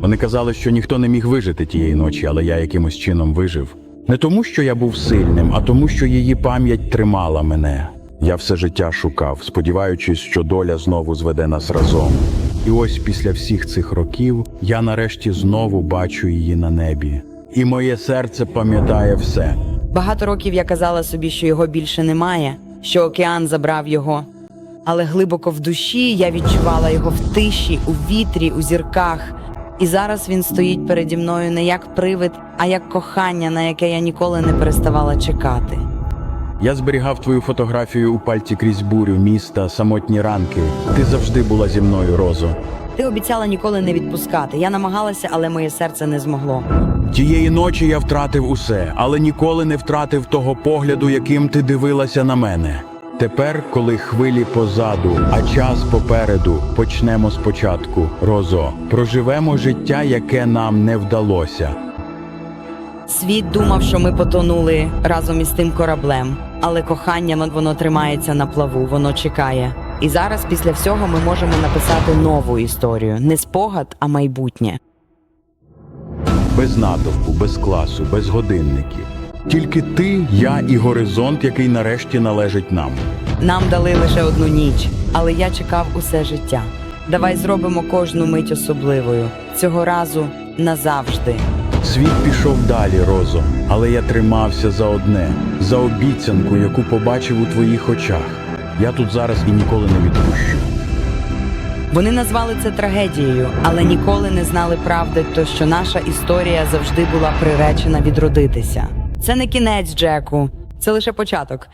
Вони казали, що ніхто не міг вижити тієї ночі, але я якимось чином вижив. Не тому, що я був сильним, а тому, що її пам'ять тримала мене. Я все життя шукав, сподіваючись, що доля знову зведе нас разом. І ось після всіх цих років я нарешті знову бачу її на небі. І моє серце пам'ятає все. Багато років я казала собі, що його більше немає, що океан забрав його. Але глибоко в душі я відчувала його в тиші, у вітрі, у зірках. І зараз він стоїть переді мною не як привид, а як кохання, на яке я ніколи не переставала чекати. Я зберігав твою фотографію у пальці крізь бурю міста, самотні ранки. Ти завжди була зі мною, Розо. Ти обіцяла ніколи не відпускати. Я намагалася, але моє серце не змогло. Тієї ночі я втратив усе, але ніколи не втратив того погляду, яким ти дивилася на мене. Тепер, коли хвилі позаду, а час попереду, почнемо спочатку. Розо, проживемо життя, яке нам не вдалося. Світ думав, що ми потонули разом із тим кораблем, але кохання воно- тримається на плаву, воно чекає. І зараз, після всього, ми можемо написати нову історію, не спогад, а майбутнє. Без натовпу, без класу, без годинників. Тільки ти, я і горизонт, який нарешті належить нам. Нам дали лише одну ніч, але я чекав усе життя. Давай зробимо кожну мить особливою. Цього разу назавжди. Світ пішов далі, Розо, але я тримався за одне, за обіцянку, яку побачив у твоїх очах. Я тут зараз і ніколи не відпущу. Вони назвали це трагедією, але ніколи не знали правди, то що наша історія завжди була приречена відродитися. Це не кінець, Джеку, це лише початок.